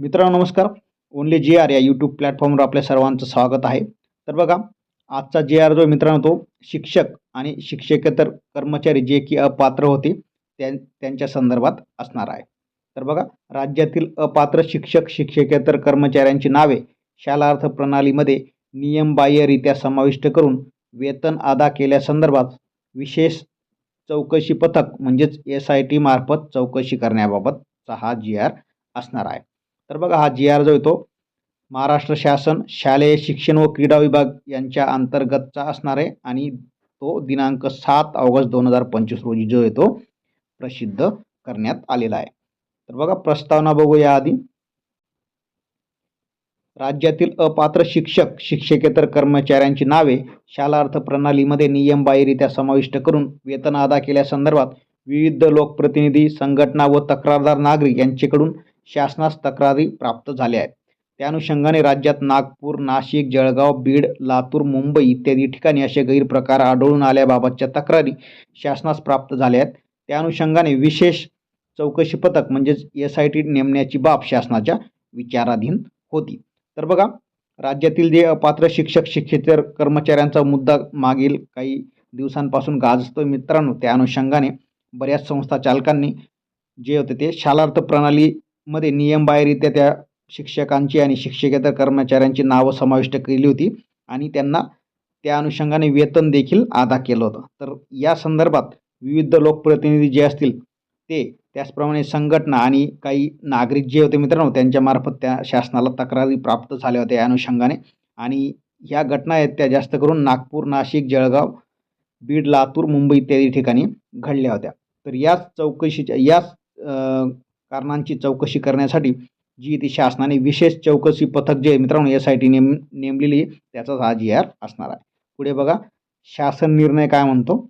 मित्रांनो नमस्कार. Only G R या यूट्यूब प्लॅटफॉर्मवर आपल्या सर्वांचं स्वागत आहे. तर बघा आजचा जे आर जो मित्रांनो तो शिक्षक आणि शिक्षकेतर कर्मचारी जे की अपात्र होते त्यां त्यांच्या संदर्भात असणार आहे. तर बघा राज्यातील अपात्र शिक्षक शिक्षकेतर कर्मचाऱ्यांची नावे शालार्थ प्रणालीमध्ये नियमबाह्यरित्या समाविष्ट करून वेतन अदा केल्यासंदर्भात विशेष चौकशी पथक म्हणजेच एस आय टी मार्फत चौकशी करण्याबाबतचा हा जी आर असणार आहे. तर बघा हा जी आर जो आहे तो महाराष्ट्र शासन शालेय शिक्षण व क्रीडा विभाग यांच्या अंतर्गतचा असणार आहे आणि तो दिनांक सात ऑगस्ट दोन हजार पंचवीस रोजी जो आहे तो प्रसिद्ध करण्यात आलेला आहे. तर बघा प्रस्तावना बघूया आधी. राज्यातील अपात्र शिक्षक शिक्षकेतर कर्मचाऱ्यांची नावे शाला अर्थप्रणालीमध्ये नियमबाह्यरित्या समाविष्ट करून वेतन अदा केल्यासंदर्भात विविध लोकप्रतिनिधी संघटना व तक्रारदार नागरिक यांच्याकडून शासनास तक्रारी प्राप्त झाल्या आहेत. त्या अनुषंगाने राज्यात नागपूर नाशिक जळगाव बीड लातूर मुंबई इत्यादी ठिकाणी असे गैरप्रकार आढळून आल्याबाबतच्या तक्रारी शासनास प्राप्त झाल्या आहेत. त्या अनुषंगाने विशेष चौकशी पथक म्हणजेच एस आय टी नेमण्याची बाब शासनाच्या विचाराधीन होती. तर बघा राज्यातील जे अपात्र शिक्षक शिक्षेतर कर्मचाऱ्यांचा मुद्दा मागील काही दिवसांपासून गाजतोय मित्रांनो त्या अनुषंगाने बऱ्याच संस्था चालकांनी जे होते ते शालार्थ प्रणाली मध्ये नियमबाह्यरित्या त्या शिक्षकांची आणि शिक्षकेतर कर्मचाऱ्यांची नावं समाविष्ट केली होती. आणि त्यांना त्या अनुषंगाने वेतन देखील अदा केलं होतं. तर या संदर्भात विविध लोकप्रतिनिधी जे असतील ते त्याचप्रमाणे संघटना आणि काही नागरिक जे होते मित्रांनो त्यांच्यामार्फत त्या शासनाला तक्रारी प्राप्त झाल्या होत्या या अनुषंगाने. आणि ह्या घटना आहेत त्या जास्त करून नागपूर नाशिक जळगाव बीड लातूर मुंबई इत्यादी ठिकाणी घडल्या होत्या. तर याच चौकशीच्या याच कारणांची चौकशी करण्यासाठी जी ती शासनाने विशेष चौकशी पथक जे मित्रांनो एस आय टी नेम नेमलेली त्याचाच हा जी आर असणार आहे. पुढे बघा शासन निर्णय काय म्हणतो?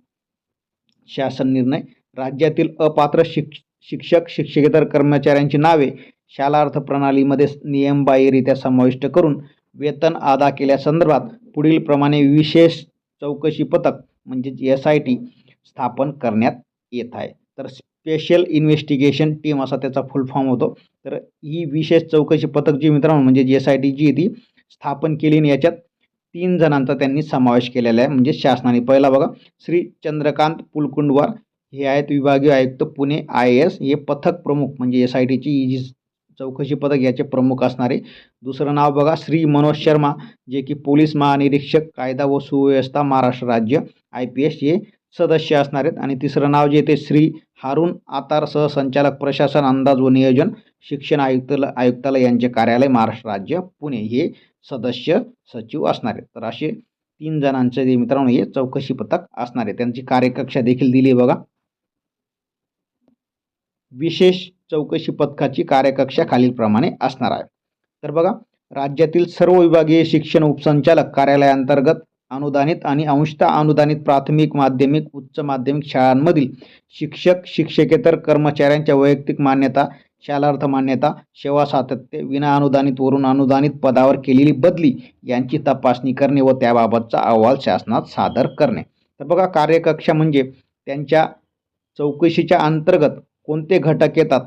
शासन निर्णय राज्यातील अपात्र शिक्ष शिक्षक शिक्षकेतर कर्मचाऱ्यांची नावे शाला अर्थप्रणालीमध्ये नियमबाह्यरित्या समाविष्ट करून वेतन अदा केल्यासंदर्भात पुढील प्रमाणे विशेष चौकशी पथक म्हणजेच एस आय टी स्थापन करण्यात येत आहे. तर स्पेशल इन्व्हेस्टिगेशन टीम असा त्याचा फुल फॉर्म होतो. तर ही विशेष चौकशी पथक जी मित्रांनो म्हणजे जी एस आय टी जी आहे ती स्थापन केली आणि याच्यात तीन जणांचा त्यांनी समावेश केलेला आहे. म्हणजे शासनाने पहिला बघा श्री चंद्रकांत पुलकुंडवार हे आहेत विभागीय आयुक्त पुणे आय ए एस हे पथक प्रमुख म्हणजे एस आय टीची जी चौकशी पथक याचे प्रमुख असणारे. दुसरं नाव बघा श्री मनोज शर्मा जे की पोलीस महानिरीक्षक कायदा व सुव्यवस्था महाराष्ट्र राज्य आय पी एस हे सदस्य असणार आहेत. आणि तिसरं नाव जे ते श्री हारून आतार सहसंचालक प्रशासन अंदाज व नियोजन शिक्षण आयुक्त आयुक्तालय यांचे कार्यालय महाराष्ट्र राज्य पुणे हे सदस्य सचिव असणार आहेत. तर असे तीन जणांचे जे मित्रांनो हे चौकशी पथक असणार आहे. त्यांची कार्यकक्षा देखील दिली आहे बघा. विशेष चौकशी पथकाची कार्यकक्षा खालीलप्रमाणे असणार आहे. तर बघा राज्यातील सर्व विभागीय शिक्षण उपसंचालक कार्यालयाअंतर्गत अनुदानित आणि अंशतः अनुदानित प्राथमिक माध्यमिक उच्च माध्यमिक शाळांमधील शिक्षक शिक्षकेतर कर्मचाऱ्यांच्या वैयक्तिक मान्यता शालार्थ मान्यता सेवा सातत्य विना अनुदानित वरून अनुदानित पदावर केलेली बदली यांची तपासणी करणे व त्याबाबतचा अहवाल शासनात सादर करणे. तर बघा कार्यकक्षा म्हणजे त्यांच्या चौकशीच्या अंतर्गत कोणते घटक येतात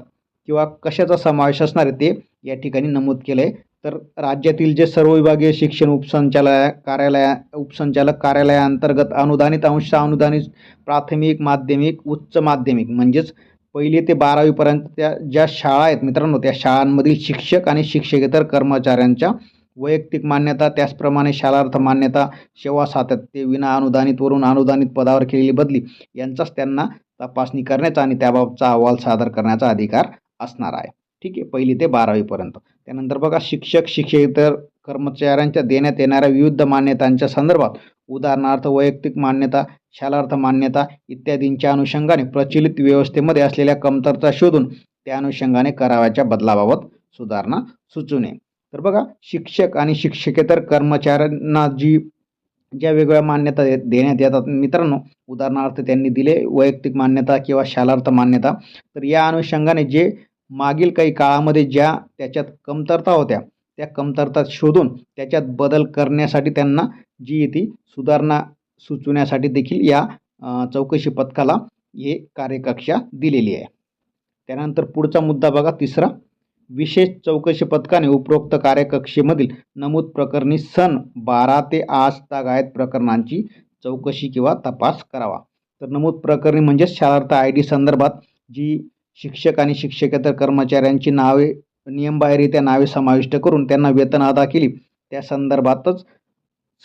किंवा कशाचा समावेश असणार आहे ते या ठिकाणी नमूद केलं आहे तर राज्यातील जे सर्व विभागीय शिक्षण उपसंचालय कार्यालया उपसंचालक कार्यालयाअंतर्गत अनुदानित अंश अनुदानित प्राथमिक माध्यमिक उच्च माध्यमिक म्हणजेच पहिली ते बारावीपर्यंत त्या ज्या शाळा आहेत मित्रांनो त्या शाळांमधील शिक्षक आणि शिक्षकेतर कर्मचाऱ्यांच्या वैयक्तिक मान्यता त्याचप्रमाणे शालार्थ मान्यता सेवा सातत्य विना अनुदानितवरून अनुदानित पदावर केलेली बदली यांचाच त्यांना तपासणी करण्याचा आणि त्याबाबतचा अहवाल सादर करण्याचा अधिकार असणार आहे. ठीक आहे पहिली ते बारावीपर्यंत. त्यानंतर बघा शिक्षक शिक्षकेतर कर्मचाऱ्यांच्या देण्यात येणाऱ्या विविध मान्यतांच्या संदर्भात उदाहरणार्थ वैयक्तिक मान्यता शालार्थ मान्यता इत्यादींच्या अनुषंगाने प्रचलित व्यवस्थेमध्ये असलेल्या कमतरता शोधून त्या अनुषंगाने कराव्याच्या बदलाबाबत सुधारणा सुचवणे तर बघा शिक्षक आणि शिक्षकेतर कर्मचाऱ्यांना जी ज्या वेगवेगळ्या मान्यता देण्यात येतात मित्रांनो उदाहरणार्थ त्यांनी दिले वैयक्तिक मान्यता किंवा शालार्थ मान्यता तर या अनुषंगाने जे मागील काही काळामध्ये ज्या त्याच्यात कमतरता होत्या त्या कमतरता शोधून त्याच्यात बदल करण्यासाठी त्यांना जी ती सुधारणा सुचवण्यासाठी देखील या चौकशी पथकाला हे कार्यकक्षा दिलेली आहे. त्यानंतर पुढचा मुद्दा बघा तिसरा. विशेष चौकशी पथकाने उपरोक्त कार्यकक्षेमधील नमूद प्रकरणी सन बारा ते आज तागायत प्रकरणांची चौकशी किंवा तपास करावा. तर नमूद प्रकरणी म्हणजेच शाळार्थ आय डी संदर्भात जी शिक्षक आणि शिक्षकेतर कर्मचाऱ्यांची नावे नियमबाह्यरित्या नावे समाविष्ट करून त्यांना वेतन अदा केली. त्या संदर्भातच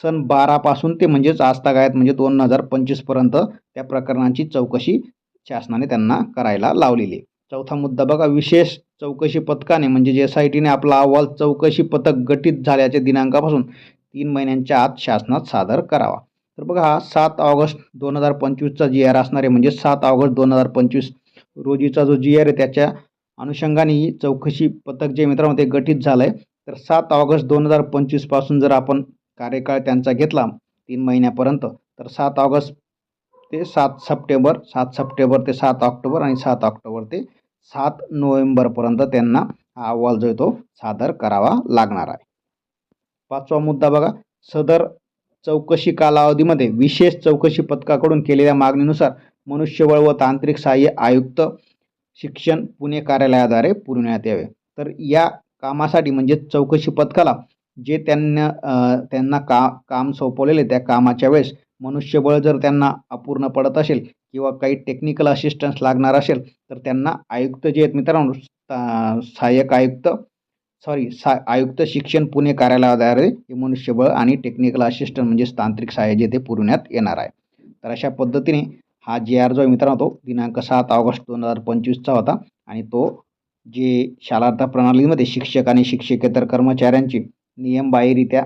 सन बारापासून ते म्हणजेच आजतागायत म्हणजे दोन हजार पंचवीसपर्यंत त्या प्रकरणांची चौकशी शासनाने त्यांना करायला लावलेली चौथा मुद्दा बघा विशेष चौकशी पथकाने म्हणजे जे एस आय टीने आपला अहवाल चौकशी पथक गठीत झाल्याच्या दिनांकापासून तीन महिन्यांच्या आत शासनात सादर करावा. तर बघा हा सात ऑगस्ट दोन हजार पंचवीसचा जी आर असणार आहे म्हणजे सात ऑगस्ट दोन हजार पंचवीस रोजीचा जो जी आर आहे त्याच्या अनुषंगाने ही चौकशी पथक जे मित्रांनो ते गठीत झालं आहे तर सात ऑगस्ट दोन हजार पंचवीसपासून जर आपण कार्यकाळ त्यांचा घेतला तीन महिन्यापर्यंत तर सात ऑगस्ट ते सात सप्टेंबर सात सप्टेंबर ते सात ऑक्टोबर आणि सात ऑक्टोबर ते सात नोव्हेंबरपर्यंत त्यांना हा अहवाल जो आहे तो सादर करावा लागणार आहे. पाचवा मुद्दा बघा सदर चौकशी कालावधीमध्ये विशेष चौकशी पथकाकडून केलेल्या मागणीनुसार मनुष्यबळ व तांत्रिक सहाय्य आयुक्त शिक्षण पुणे कार्यालयाद्वारे पुरविण्यात यावे. तर या कामासाठी म्हणजे चौकशी पथकाला जे त्यांना त्यांना का काम सोपवलेले त्या कामाच्या वेळेस मनुष्यबळ जर त्यांना अपूर्ण पडत असेल किंवा काही टेक्निकल असिस्टन्स लागणार असेल तर त्यांना आयुक्त जे आहेत मित्रांनो सहाय्यक आयुक्त सॉरी सा आयुक्त शिक्षण पुणे कार्यालयाद्वारे हे मनुष्यबळ आणि टेक्निकल असिस्टंट म्हणजेच तांत्रिक सहाय्य जे ते पुरवण्यात येणार आहे. तर अशा पद्धतीने हा जे आर जो आहे मित्रांनो तो दिनांक सात ऑगस्ट दोन हजार पंचवीसचा होता. आणि तो जे शालार्थ प्रणालीमध्ये शिक्षक आणि शिक्षकेतर कर्मचाऱ्यांची नियमबाह्यरित्या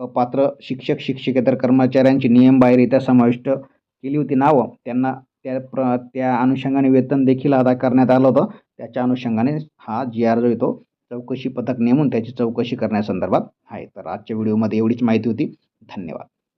अपात्र शिक्षक शिक्षकेतर कर्मचाऱ्यांची नियमबाह्यरित्या समाविष्ट केली होती नावं त्यांना त्या प्र त्या अनुषंगाने वेतन देखील अदा करण्यात आलं होतं. त्याच्या अनुषंगाने हा जी आर जो आहे तो चौकशी पथक नेमून त्याची चौकशी करण्यासंदर्भात आहे. तर आजच्या व्हिडिओमध्ये एवढीच माहिती होती. धन्यवाद.